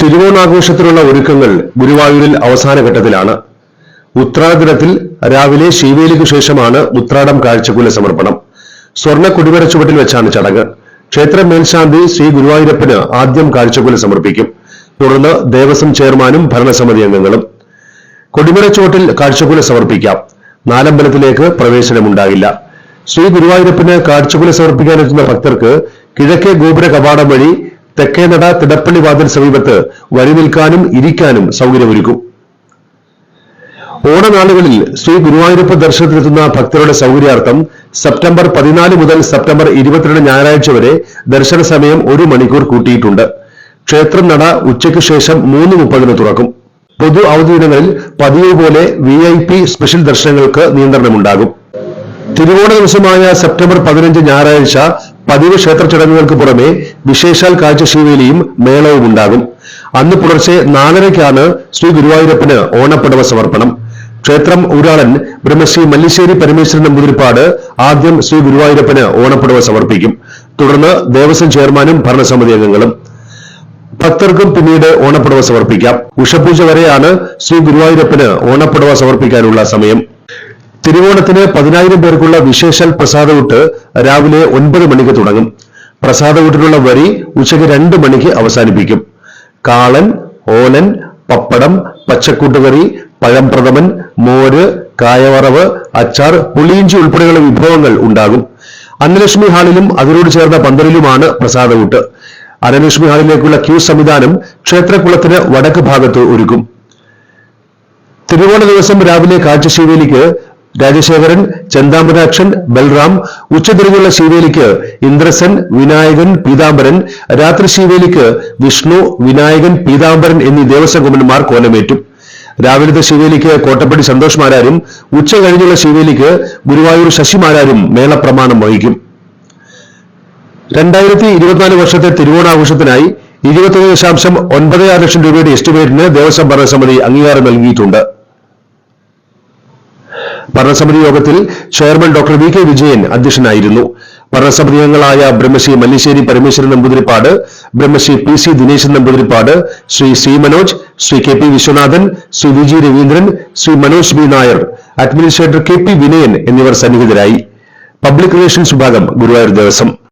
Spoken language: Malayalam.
തിരുവോണാഘോഷത്തിനുള്ള ഒരുക്കങ്ങൾ ഗുരുവായൂരിൽ അവസാന ഘട്ടത്തിലാണ്. ഉത്രാടദിനത്തിൽ രാവിലെ ശ്രീവേലിക്കു ശേഷമാണ് ഉത്രാടം കാഴ്ചക്കുല സമർപ്പണം. സ്വർണ കുടിവര ചുവട്ടിൽ വെച്ചാണ് ചടങ്ങ്. ക്ഷേത്ര മേൽശാന്തി ശ്രീ ഗുരുവായൂരപ്പന് ആദ്യം കാഴ്ചക്കുല സമർപ്പിക്കും. തുടർന്ന് ദേവസ്വം ചെയർമാനും ഭരണസമിതി അംഗങ്ങളും കൊടിമര ചുവട്ടിൽ കാഴ്ചക്കുല സമർപ്പിക്കാം. നാലമ്പലത്തിലേക്ക് പ്രവേശനമുണ്ടാകില്ല. ശ്രീ ഗുരുവായൂരപ്പന് കാഴ്ചക്കുല സമർപ്പിക്കാനെത്തുന്ന ഭക്തർക്ക് കിഴക്കേ ഗോപുര കവാടം വഴി തെക്കേ നട തിടപ്പള്ളി വാതിൽ സമീപത്ത് വഴി നിൽക്കാനും ഇരിക്കാനും സൗകര്യമൊരുക്കും. ഓണനാളുകളിൽ ശ്രീ ഗുരുവായൂരപ്പ ദർശനത്തിനെത്തുന്ന ഭക്തരുടെ സൗകര്യാർത്ഥം സെപ്റ്റംബർ പതിനാല് മുതൽ സെപ്റ്റംബർ ഇരുപത്തിരണ്ട് ഞായറാഴ്ച വരെ ദർശന സമയം ഒരു മണിക്കൂർ കൂട്ടിയിട്ടുണ്ട്. ക്ഷേത്രം നട ഉച്ചയ്ക്ക് ശേഷം മൂന്ന് മുപ്പതിന് തുറക്കും. പൊതു അവധി ദിനങ്ങളിൽ പതിവ് പോലെ വി ഐ പി സ്പെഷ്യൽ ദർശനങ്ങൾക്ക് നിയന്ത്രണമുണ്ടാകും. തിരുവോണ ദിവസമായ സെപ്റ്റംബർ പതിനഞ്ച് ഞായറാഴ്ച പതിവ് ക്ഷേത്ര ചടങ്ങുകൾക്ക് പുറമെ വിശേഷാൽ കാഴ്ച ശിവേലിയും മേളവും ഉണ്ടാകും. അന്ന് പുലർച്ചെ നാലരയ്ക്കാണ് ശ്രീ ഗുരുവായൂരപ്പന് ഓണപ്പടവ സമർപ്പണം. ക്ഷേത്രം ഊരാളൻ ബ്രഹ്മശ്രീ മല്ലിശ്ശേരി പരമേശ്വരൻ നമ്പൂതിരിപ്പാട് ആദ്യം ശ്രീ ഗുരുവായൂരപ്പന് ഓണപ്പടവ സമർപ്പിക്കും. തുടർന്ന് ദേവസ്വം ചെയർമാനും ഭരണസമിതി അംഗങ്ങളും ഭക്തർക്കും പിന്നീട് ഓണപ്പടവ സമർപ്പിക്കാം. ഉഷപൂജ വരെയാണ് ശ്രീ ഗുരുവായൂരപ്പന് ഓണപ്പടവ സമർപ്പിക്കാനുള്ള സമയം. തിരുവോണത്തിന് പതിനായിരം പേർക്കുള്ള വിശേഷാൽ പ്രസാദവിട്ട് രാവിലെ ഒൻപത് മണിക്ക് തുടങ്ങും. പ്രസാദവിട്ടിനുള്ള വരി ഉച്ചയ്ക്ക് രണ്ട് മണിക്ക് അവസാനിപ്പിക്കും. കാളൻ ഓലൻ പപ്പടം പച്ചക്കൂട്ടുകറി പഴംപ്രഥമൻ മോര് കായവറവ് അച്ചാർ പുളിയിഞ്ചി ഉൾപ്പെടെയുള്ള വിഭവങ്ങൾ ഉണ്ടാകും. അന്നലക്ഷ്മി ഹാളിലും അതിനോട് ചേർന്ന പന്തലിലുമാണ് പ്രസാദവിട്ട് അനലക്ഷ്മി ഹാളിലേക്കുള്ള ക്യൂ സംവിധാനം ക്ഷേത്രക്കുളത്തിന് വടക്ക് ഭാഗത്ത് ഒരുക്കും. തിരുവോണ ദിവസം രാവിലെ കാഴ്ചശീവേലിക്ക് രാജശേഖരൻ ചെന്താമരാക്ഷൻ ബൽറാം ഉച്ചതിരിഞ്ഞുള്ള ശിവേലിക്ക് ഇന്ദ്രസൻ വിനായകൻ പീതാംബരൻ രാത്രി ശിവേലിക്ക് വിഷ്ണു വിനായകൻ പീതാംബരൻ എന്നീ ദേവസ്വം കുമരന്മാർ കോലമേറ്റും. രാവിലത്തെ ശിവേലിക്ക് കോട്ടപ്പടി സന്തോഷ് മാരാരും ഉച്ച കഴിഞ്ഞുള്ള ശിവേലിക്ക് ഗുരുവായൂർ ശശിമാരാരും മേളപ്രമാണം വഹിക്കും. രണ്ടായിരത്തി ഇരുപത്തിനാല് വർഷത്തെ തിരുവോണാഘോഷത്തിനായി ഇരുപത്തൊന്ന് ദശാംശം ഒൻപത് ആറ് ലക്ഷം രൂപയുടെ എസ്റ്റിമേറ്റിന് ദേവസ്വം ഭരണസമിതി അംഗീകാരം നൽകിയിട്ടുണ്ട്. ഭരണസമിതി യോഗത്തിൽ chairman doctor V K Vijayan അധ്യക്ഷനായിരുന്നു. ഭരണസമിതി അംഗങ്ങളായ Brahmashri Mallisseri Parameswaran Namboodiripad Brahmashri P C Dineshan Namboodiripad Shri C Manoj Shri K P Viswanathan Shri V G Raveendran Shri Manoj B Nair administrator K P Vinayan എന്നിവർ സന്നിഹിതരായി. പബ്ലിക് റിലേഷൻസ് വിഭാഗം ഗുരുവായൂർ ദേവസ്വം.